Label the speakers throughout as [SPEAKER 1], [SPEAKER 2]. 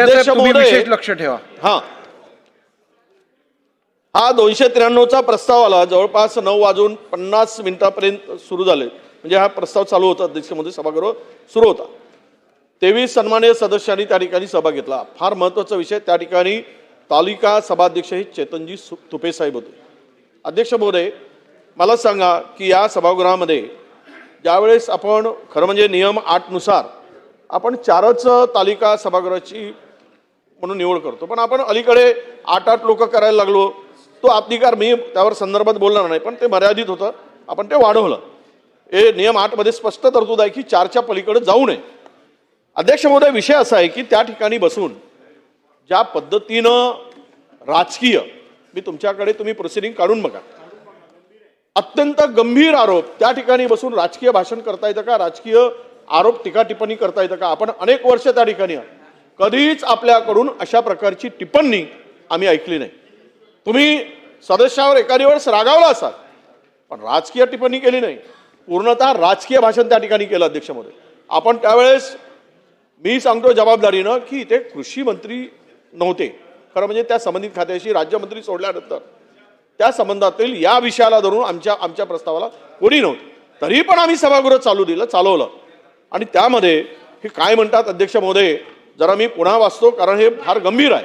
[SPEAKER 1] अध्यक्ष महोदय-
[SPEAKER 2] लक्ष ठेवा.
[SPEAKER 1] हा. हा दोनशे त्र्याण्णवचा प्रस्ताव आला. जवळपास नऊ वाजून पन्नास मिनिटापर्यंत सुरू झाले. म्हणजे हा प्रस्ताव चालू होता अध्यक्षमध्ये सभागृह सुरू होता. तेवीस सन्मान्य सदस्यांनी त्या ठिकाणी सभा घेतला. फार महत्त्वाचा विषय त्या ठिकाणी तालिका सभाध्यक्ष हे चेतनजी तुपे साहेब होते. अध्यक्ष महोदय मला सांगा की या सभागृहामध्ये ज्यावेळेस आपण खरं म्हणजे नियम आठनुसार आपण चारच तालिका सभागृहाची म्हणून निवड करतो. पण आपण अलीकडे आठ आठ लोक करायला लागलो तो अधिकार मी त्यावर संदर्भात बोलणार नाही पण ते मर्यादित होतं. आपण ते वाढवलं. हे नियम आठमध्ये स्पष्ट तरतूद आहे की चारच्या पलीकडे जाऊ नये. अध्यक्ष महोदय विषय असा आहे की त्या ठिकाणी बसून ज्या पद्धतीनं राजकीय मी तुमच्याकडे तुम्ही प्रोसिडिंग काढून बघा. अत्यंत गंभीर आरोप त्या ठिकाणी बसून राजकीय भाषण करता येतं का? राजकीय आरोप टीका टिप्पणी करता येतं का? आपण अनेक वर्ष त्या ठिकाणी आहोत. कधीच आपल्याकडून अशा प्रकारची टिप्पणी आम्ही ऐकली नाही. तुम्ही सदस्यावर एखादी वेळेस रागावला असाल पण राजकीय टिप्पणी केली नाही. पूर्णतः राजकीय भाषण त्या ठिकाणी केलं अध्यक्षामध्ये. आपण त्यावेळेस मी सांगतो जबाबदारीनं की इथे कृषी मंत्री नव्हते. खरं म्हणजे त्या संबंधित खात्याशी राज्यमंत्री सोडल्यानंतर. त्या संबंधातील या विषयाला धरून आमच्या आमच्या प्रस्तावाला कोणी नव्हतं. तरी पण आम्ही सभागृह चालू दिलं चालवलं. आणि त्यामध्ये हे काय म्हणतात अध्यक्ष महोदय जरा मी पुन्हा वाचतो कारण हे फार गंभीर आहे.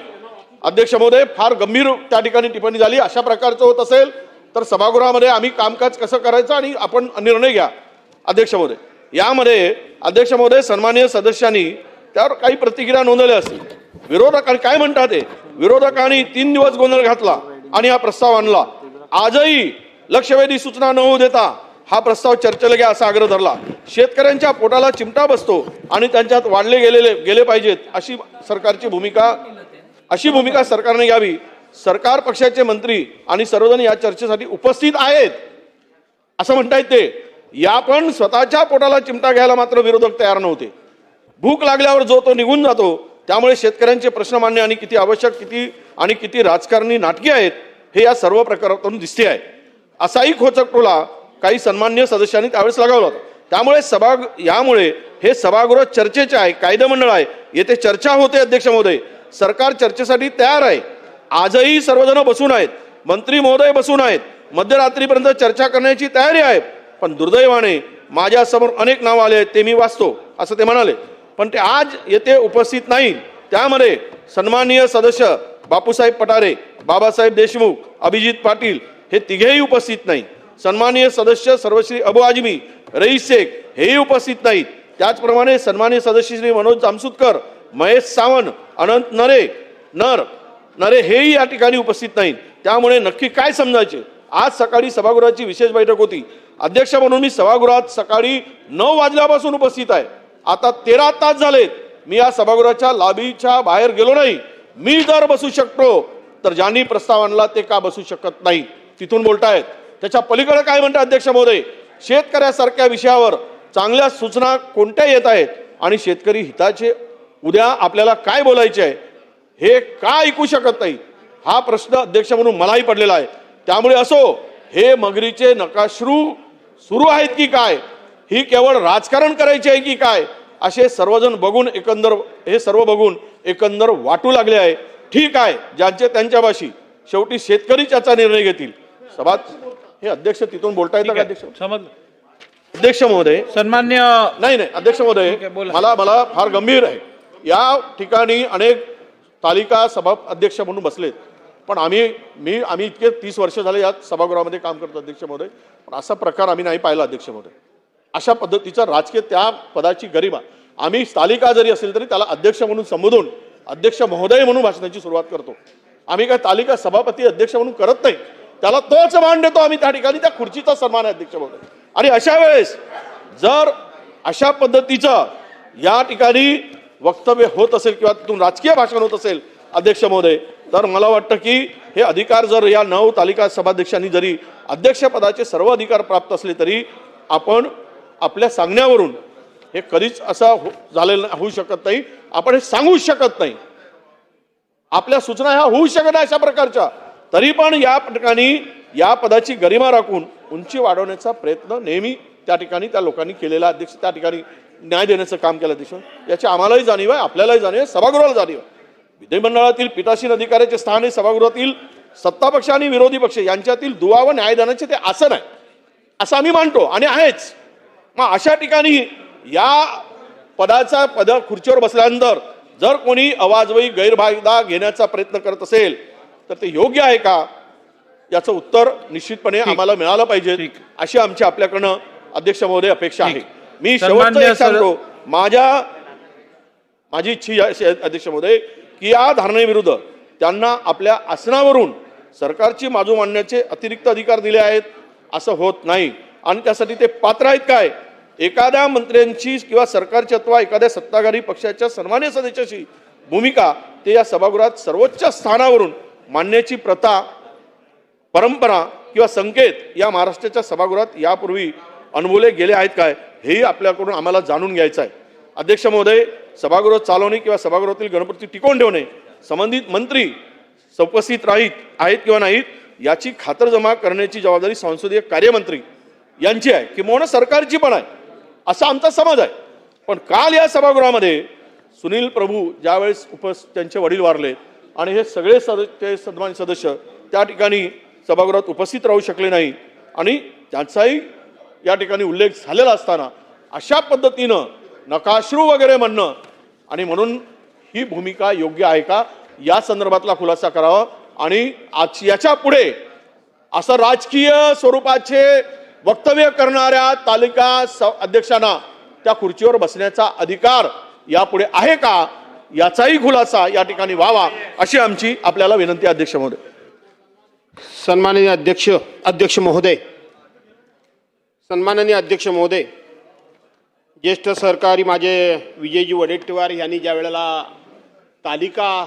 [SPEAKER 1] अध्यक्ष महोदय फार गंभीर त्या ठिकाणी टिप्पणी झाली. अशा प्रकारचं होत असेल तर सभागृहामध्ये आम्ही कामकाज कसं करायचं आणि आपण निर्णय घ्या. अध्यक्ष महोदय यामध्ये अध्यक्ष महोदय सन्मान्य सदस्यांनी त्यावर काही प्रतिक्रिया नोंदवल्या असतील. विरोधकांनी काय म्हणतात ते? विरोधकांनी तीन दिवस गोंधळ घातला आणि हा प्रस्ताव आणला. आजही लक्षवेधी सूचना न होऊ देता हा प्रस्ताव चर्चेला घ्या असा आग्रह धरला. शेतकऱ्यांच्या पोटाला चिमटा बसतो आणि त्यांच्यात वाढले गेलेले गेले पाहिजेत अशी सरकारची भूमिका अशी भूमिका सरकारने घ्यावी. सरकार पक्षाचे मंत्री आणि सर्वजण या चर्चेसाठी उपस्थित आहेत. असं म्हणता येते या पण स्वतःच्या पोटाला चिमटा घ्यायला मात्र विरोधक तयार नव्हते. भूक लागल्यावर जो तो निघून जातो त्यामुळे शेतकऱ्यांचे प्रश्न मांडणे आणि किती आवश्यक किती आणि किती राजकारणी नाटकी आहेत हे या सर्व प्रकारातून दिसते आहे. असाही खोचक टोला काही सन्मान्य सदस्यांनी त्यावेळेस लगावला होता. त्यामुळे सभा यामुळे हे सभागृह चर्चेचे आहे कायदेमंडळ आहे. येथे चर्चा होते अध्यक्ष महोदय. सरकार चर्चेसाठी तयार आहे. आजही सर्वजण बसून आहेत. मंत्री महोदय बसून आहेत. मध्यरात्रीपर्यंत चर्चा करण्याची तयारी आहे. पण दुर्दैवाने माझ्यासमोर अनेक नावं आले आहेत ते मी वाचतो असं ते म्हणाले. पण ते आज येथे उपस्थित नाही. त्यामध्ये सन्माननीय सदस्य बापूसाहेब पठारे बाबासाहेब देशमुख अभिजित पाटील हे तिघेही उपस्थित नाही सन्माननीय सदस्य सर्वश्री अबू आजमी रईस शेख हेही उपस्थित नाहीत. त्याचप्रमाणे सन्माननीय सदस्य श्री मनोज जामसुतकर महेश सावंत अनंत नरे नर नरे हेही या ठिकाणी उपस्थित नाहीत. त्यामुळे नक्की काय समजायचे? आज सकाळी सभागृहाची विशेष बैठक होती. अध्यक्ष म्हणून मी सभागृहात सकाळी नऊ वाजल्यापासून उपस्थित आहे. आता तेरा तास झालेत. मी या सभागृहाच्या लाबीच्या बाहेर गेलो नाही. मी जर बसू शकतो तर ज्यांनी प्रस्ताव आणला ते का बसू शकत नाही तिथून बोलतायत. त्याच्या पलीकडे काय म्हणतात अध्यक्ष महोदय? शेतकऱ्यासारख्या विषयावर चांगल्या सूचना कोणत्या येत आहेत? आणि शेतकरी हिताचे उद्या आपल्याला काय बोलायचे आहे? हे का ऐकू शकत नाही? हा प्रश्न अध्यक्ष म्हणून मलाही पडलेला आहे. त्यामुळे असो हे मगरीचे नकाश्रू सुरू आहेत की काय? ही केवळ राजकारण करायचे आहे की काय? असे सर्वजण बघून एकंदर हे सर्व बघून एकंदर वाटू लागले आहे. ठीक आहे ज्यांचे त्यांच्या भाषी शेवटी शेतकरीच याचा निर्णय घेतील. सभा हे अध्यक्ष तिथून बोलता येतं का अध्यक्ष?
[SPEAKER 2] समजलं
[SPEAKER 1] अध्यक्ष महोदय.
[SPEAKER 2] सन्मान्य
[SPEAKER 1] नाही नाही अध्यक्ष महोदय. मला मला फार गंभीर आहे. या ठिकाणी अनेक तालिका सभा अध्यक्ष म्हणून बसलेत. पण आम्ही मी आम्ही इतके तीस वर्ष झाले या सभागृहामध्ये काम करतो अध्यक्ष महोदय. पण असा प्रकार आम्ही नाही पाहिला अध्यक्ष महोदय. अशा पद्धतीचा राजकीय त्या पदाची गरिमा. आम्ही तालिका जरी असेल तरी त्याला अध्यक्ष म्हणून संबोधून अध्यक्ष महोदय म्हणून भाषणाची सुरुवात करतो. आम्ही काय तालिका सभापती अध्यक्ष म्हणून करत नाही. त्याला तोच मान देतो आम्ही त्या ठिकाणी त्या खुर्चीचा सन्मान आहे अध्यक्ष महोदय. आणि अशा वेळेस जर अशा पद्धतीचं या ठिकाणी वक्तव्य होत असेल किंवा तिथून राजकीय भाषण होत असेल अध्यक्ष महोदय तर मला वाटतं की हे अधिकार जर या नऊ तालिका सभाध्यक्षांनी जरी अध्यक्षपदाचे सर्व अधिकार प्राप्त असले तरी आपण आपल्या सांगण्यावरून हे कधीच असं हो झालेलं होऊ शकत नाही. आपण हे सांगूच शकत नाही. आपल्या सूचना ह्या होऊ शकत नाही अशा प्रकारच्या. तरी पण या ठिकाणी या पदाची गरिमा राखून उंची वाढवण्याचा प्रयत्न नेहमी त्या ठिकाणी त्या लोकांनी केलेला. अध्यक्ष त्या ठिकाणी न्याय देण्याचं काम केलं अध्यक्ष. याची आम्हालाही जाणीव आहे आपल्यालाही जाणीव आहे सभागृहाला जाणीव आहे. विधिमंडळातील पीठासीन अधिकाऱ्याचे स्थान हे सभागृहातील सत्तापक्ष आणि विरोधी पक्ष यांच्यातील दुवा व न्यायदानाचे ते आसन आहे. असं आम्ही मानतो आणि आहेच. मग अशा ठिकाणी या पदाचा पद खुर्चीवर बसल्यानंतर जर कोणी अवाजवी गैरफायदा घेण्याचा प्रयत्न करत असेल तर ते योग्य आहे का? याचं उत्तर निश्चितपणे आम्हाला मिळालं पाहिजे. अशी आमची आपल्याकडनं अध्यक्ष महोदय अपेक्षा आहे. मी शेवटचं सांगतो. माझ्या माझी इच्छा अध्यक्ष महोदय की या धारणेविरुद्ध त्यांना आपल्या आसनावरून सरकारची बाजू मांडण्याचे अतिरिक्त अधिकार दिले आहेत असं होत नाही. आणि त्यासाठी ते पात्र आहेत काय? एखाद्या मंत्र्यांची किंवा सरकारची अथवा एखाद्या सत्ताधारी पक्षाच्या सन्मान्य सदस्याची भूमिका ते या सभागृहात सर्वोच्च स्थानावरून मानण्याची प्रथा परंपरा किंवा संकेत या महाराष्ट्राच्या सभागृहात यापूर्वी अनुभवले गेले आहेत काय हेही आपल्याकडून आम्हाला जाणून घ्यायचं आहे. अध्यक्ष महोदय सभागृह चालवणे किंवा सभागृहातील गणपती टिकवून ठेवणे संबंधित मंत्री उपस्थित राहीत आहेत किंवा नाहीत याची खातरजमा करण्याची जबाबदारी संसदीय कार्यमंत्री यांची आहे किंवा सरकारची पण आहे असा आमचा समज आहे. पण काल या सभागृहामध्ये सुनील प्रभू ज्यावेळेस उपस त्यांचे वडील वारले आणि हे सगळे सदस्य सन्मानित सदस्य त्या ठिकाणी सभागृहात उपस्थित राहू शकले नाही. आणि त्यांचाही या ठिकाणी उल्लेख झालेला असताना अशा पद्धतीनं नकाश्रू वगैरे म्हणणं आणि म्हणून ही भूमिका योग्य आहे का? या संदर्भातला खुलासा करावा. आणि आज याच्यापुढे असं राजकीय स्वरूपाचे वक्तव्य करणाऱ्या तालिका स- अध्यक्षांना त्या खुर्चीवर बसण्याचा अधिकार यापुढे आहे का? याचाही खुलासा या ठिकाणी व्हावा अशी आमची आपल्याला विनंती अध्यक्ष महोदय.
[SPEAKER 3] सन्माननीय अध्यक्ष अध्यक्ष महोदय. सन्माननीय अध्यक्ष महोदय ज्येष्ठ सरकारी माझे विजयजी वडेट्टीवार यांनी ज्या वेळेला तालिका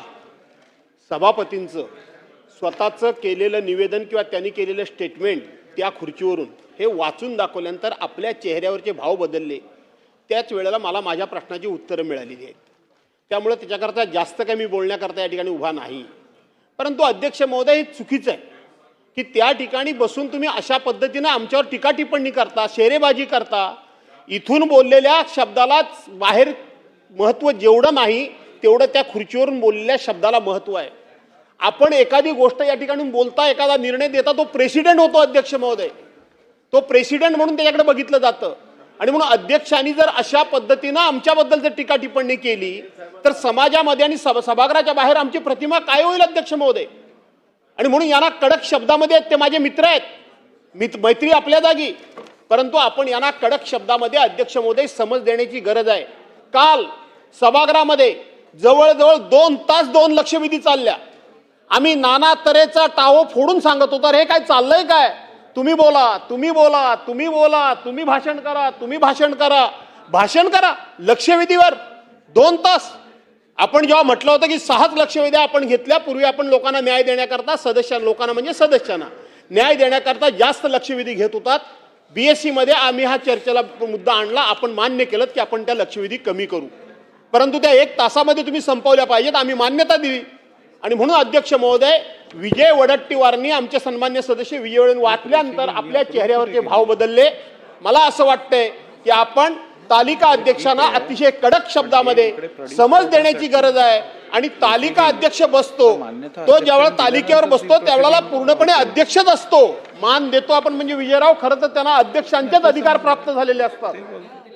[SPEAKER 3] सभापतींचं स्वतःचं केलेलं निवेदन किंवा त्यांनी केलेलं स्टेटमेंट त्या खुर्चीवरून हे वाचून दाखवल्यानंतर आपल्या चेहऱ्यावरचे भाव बदलले. त्याच वेळेला मला माझ्या प्रश्नाची उत्तरं मिळालेली आहेत. त्यामुळं त्याच्याकरता जास्त काही मी बोलण्याकरता या ठिकाणी उभा नाही. परंतु अध्यक्ष महोदय हे चुकीचं आहे की त्या ठिकाणी बसून तुम्ही अशा पद्धतीनं आमच्यावर टीका टिप्पणी करता शेरेबाजी करता. इथून बोललेल्या शब्दालाच बाहेर महत्त्व जेवढं नाही तेवढं त्या खुर्चीवरून बोललेल्या शब्दाला महत्त्व आहे. आपण एखादी गोष्ट या ठिकाणी बोलता एखादा निर्णय देता तो प्रेसिडेंट होतो अध्यक्ष महोदय. तो प्रेसिडेंट म्हणून त्याच्याकडे बघितलं जातं. आणि म्हणून अध्यक्षांनी जर अशा पद्धतीनं आमच्याबद्दल जर टीका टिप्पणी केली तर समाजामध्ये आणि सभ- सभागृहाच्या बाहेर आमची प्रतिमा काय होईल अध्यक्ष महोदय? आणि म्हणून यांना कडक शब्दामध्ये आहेत ते माझे मित्र आहेत. मित मैत्री आपल्या जागी. परंतु आपण यांना कडक शब्दामध्ये अध्यक्ष महोदय समज देण्याची गरज आहे. काल सभागृहामध्ये जवळजवळ दोन तास दोन लक्षवेधी चालल्या. आम्ही नाना तऱ्हेचा टावो फोडून सांगत होतो "अरे हे काय चाललंय काय? तुम्ही बोला तुम्ही बोला तुम्ही बोला तुम्ही भाषण करा तुम्ही भाषण करा. भाषण करा लक्षवेधीवर. दोन तास. आपण जेव्हा म्हटलं होतं की सहाच लक्षवेध्या आपण घेतल्या पूर्वी आपण लोकांना न्याय देण्याकरता सदस्य लोकांना म्हणजे सदस्यांना. न्याय देण्याकरता जास्त लक्षवेधी घेत होतात. बी एस सीमध्ये आम्ही हा चर्चेला मुद्दा आणला आपण मान्य केलं की आपण त्या लक्षवेधी कमी करू. परंतु त्या एक तासामध्ये तुम्ही संपवल्या पाहिजेत आम्ही मान्यता दिली. आणि म्हणून अध्यक्ष महोदय विजय वडट्टीवारनी आमचे सन्मान्य सदस्य विजय वडन वाचल्यानंतर आपल्या चेहऱ्यावरचे भाव बदलले. मला असं वाटतंय की आपण तालिका अध्यक्षांना अतिशय कडक शब्दामध्ये समज देण्याची गरज आहे आणि तालिका अध्यक्ष बसतो. तो ज्यावेळेला तालिकेवर बसतो त्यावेळेला पूर्णपणे अध्यक्षच असतो. मान देतो आपण म्हणजे विजयराव खरं तर त्यांना अध्यक्षांचेच अधिकार प्राप्त झालेले असतात.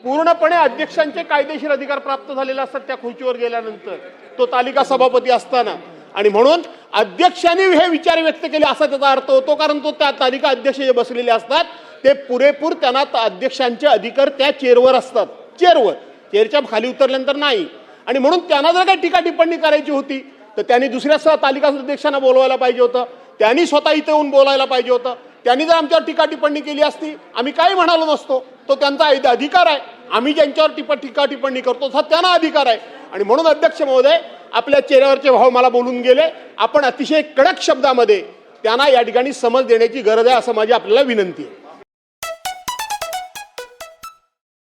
[SPEAKER 3] पूर्णपणे अध्यक्षांचे कायदेशीर अधिकार प्राप्त झालेले असतात त्या खुर्चीवर गेल्यानंतर. तो तालिका सभापती असताना. आणि म्हणून अध्यक्षांनी हे विचार व्यक्त केले असा त्याचा अर्थ होतो. कारण तो त्या तालिका अध्यक्ष जे बसलेले असतात ते पुरेपूर त्यांना अध्यक्षांचे अधिकार त्या चेअरवर असतात. चेअरवर चेअरच्या खाली उतरल्यानंतर नाही. आणि म्हणून त्यांना जर काही टीका टिप्पणी करायची होती तर त्यांनी दुसऱ्या स- तालिका अध्यक्षांना बोलवायला पाहिजे होतं. त्यांनी स्वतः इथे येऊन बोलायला पाहिजे होतं. त्यांनी जर आमच्यावर टीका टिप्पणी केली असती आम्ही काही म्हणालो नसतो. तो त्यांचा अधिकार आहे. आम्ही ज्यांच्यावर टिप्पा टीका टिप्पणी करतो हा त्यांना अधिकार आहे. आणि म्हणून अध्यक्ष महोदय आपल्या चेहऱ्यावरचे भाव मला बोलून गेले. आपण अतिशय कडक शब्दामध्ये त्यांना या ठिकाणी समज देण्याची गरज आहे असं माझी आपल्याला विनंती आहे.